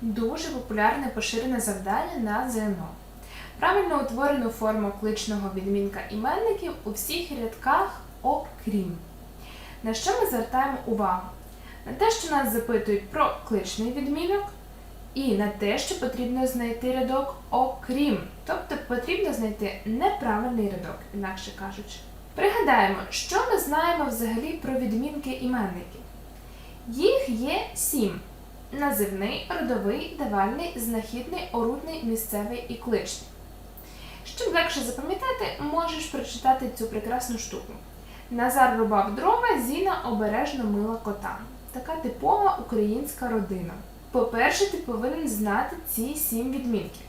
Дуже популярне поширене завдання на ЗНО. Правильно утворену форму кличного відмінка іменників у всіх рядках окрім. На що ми звертаємо увагу? На те, що нас запитують про кличний відмінок, і на те, що потрібно знайти рядок окрім. Тобто потрібно знайти неправильний рядок, інакше кажучи. Пригадаємо, що ми знаємо взагалі про відмінки іменників. Їх є сім: називний, родовий, давальний, знахідний, орудний, місцевий і кличний. Щоб легше запам'ятати, можеш прочитати цю прекрасну штуку. Назар рубав дрова, Зіна обережно мила кота. Така типова українська родина. По-перше, ти повинен знати ці сім відмінків.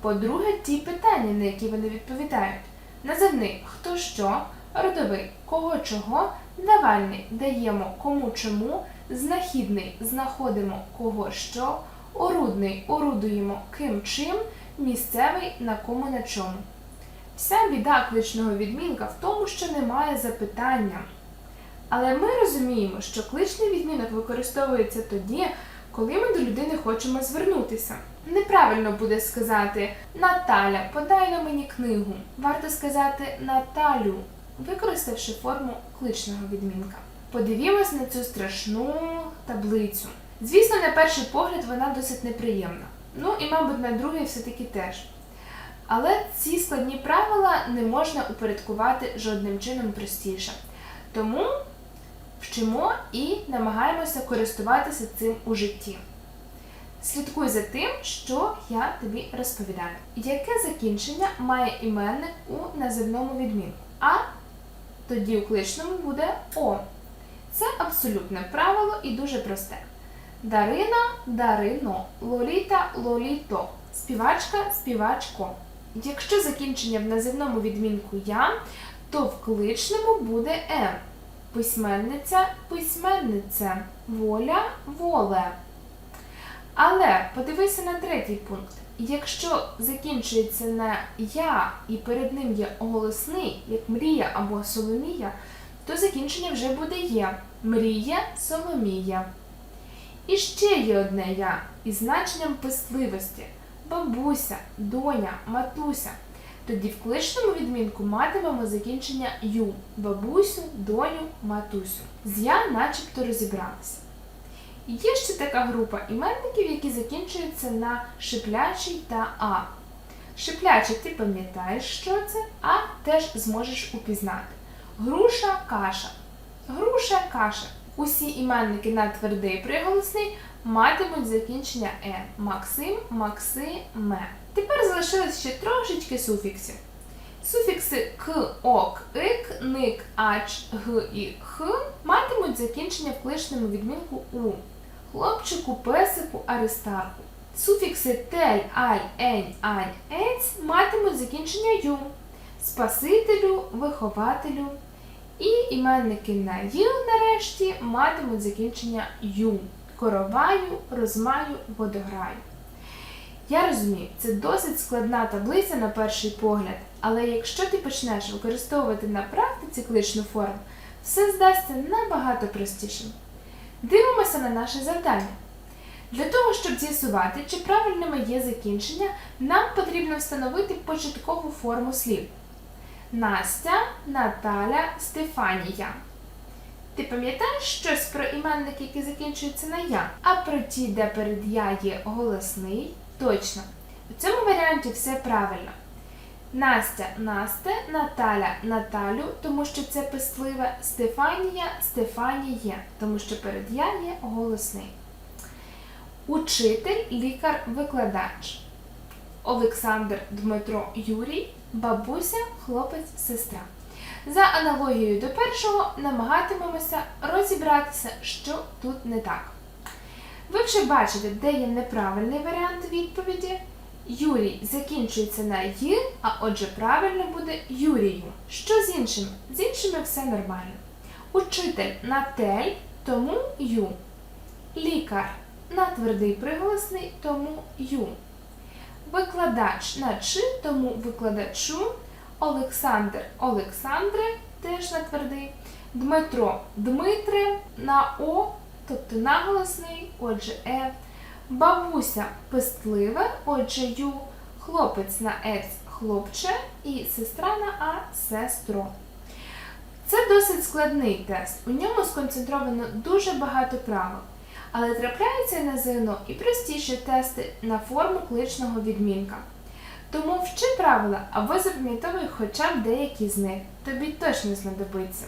По-друге, ті питання, на які вони відповідають. Називний хто що, родовий кого чого, давальний даємо кому чому, знахідний знаходимо кого що, орудний орудуємо ким чим, місцевий на кому на чому. Вся біда кличного відмінка в тому, що немає запитання. Але ми розуміємо, що кличний відмінок використовується тоді, коли ми до людини хочемо звернутися. Неправильно буде сказати Наталя, подай на мені книгу. Варто сказати Наталю, використавши форму кличного відмінка. Подивімось на цю страшну таблицю. Звісно, на перший погляд вона досить неприємна. Ну і, мабуть, на другий все-таки теж. Але ці складні правила не можна упорядкувати жодним чином простіше. Тому вчимо і намагаємося користуватися цим у житті. Слідкуй за тим, що я тобі розповідаю. Яке закінчення має іменник у називному відмінку? А тоді у кличному буде О. Це абсолютне правило і дуже просте. Дарина Дарино, Лоліта Лоліто, співачка співачко. Якщо закінчення в називному відмінку я, то в кличному буде М. Письменниця письменниця, воля воле. Але подивися на третій пункт. Якщо закінчується на я і перед ним є голосний, як мрія або соломія, то закінчення вже буде є мрія соломія. І ще є одне я із значенням писливості бабуся, доня, матуся. Тоді в кличному відмінку матимемо закінчення ю бабусю, доню, матусю. З я начебто розібралися. Є ще така група іменників, які закінчуються на шиплячий та а. Шиплячий ти пам'ятаєш, що це, а теж зможеш упізнати. Груша каша. Груша каша. Усі іменники на твердий приголосний матимуть закінчення е. Максим, Максиме. Тепер залишилось ще трошечки суфіксів. Суфікси к, ок, ик, ник, ач, г і х матимуть закінчення в кличному відмінку у хлопчику, песику, аристарху. Суфікси тель, аль, ень, ань, ець матимуть закінчення ю, спасителю, вихователю. І іменники на й нарешті матимуть закінчення ю короваю, розмаю, водограю. Я розумію, це досить складна таблиця на перший погляд, але якщо ти почнеш використовувати на практиці кличну форму, все здасться набагато простішим. Дивимося на наше завдання. Для того, щоб з'ясувати, чи правильними є закінчення, нам потрібно встановити початкову форму слів. Настя, Наталя, Стефанія. Ти пам'ятаєш щось про іменники, які закінчуються на я? А про ті, де перед я є голосний? Точно. У цьому варіанті все правильно. Настя Насте, Наталя Наталю, тому що це писливе, Стефанія Стефаніє, тому що перед я є голосний. Учитель, лікар, викладач. Олександр Дмитро Юрій, бабуся, хлопець, сестра. За аналогією до першого намагатимемося розібратися, що тут не так. Ви вже бачите, де є неправильний варіант відповіді. Юрій закінчується на «й», а отже правильно буде Юрію. Що з іншими? З іншими все нормально. Учитель на тель, тому ю. Лікар на твердий приголосний, тому ю. Викладач на чи, тому викладачу. Олександр Олександре, теж на твердий. Дмитро Дмитре на О, тобто наголосний, отже Е. Бабуся пестливе, отже ю, хлопець на ець хлопче і сестра на а сестро. Це досить складний тест. У ньому сконцентровано дуже багато правил. Але трапляються на ЗНО і простіші тести на форму кличного відмінка. Тому вчи правила або запам'ятовуй хоча б деякі з них. Тобі точно знадобиться.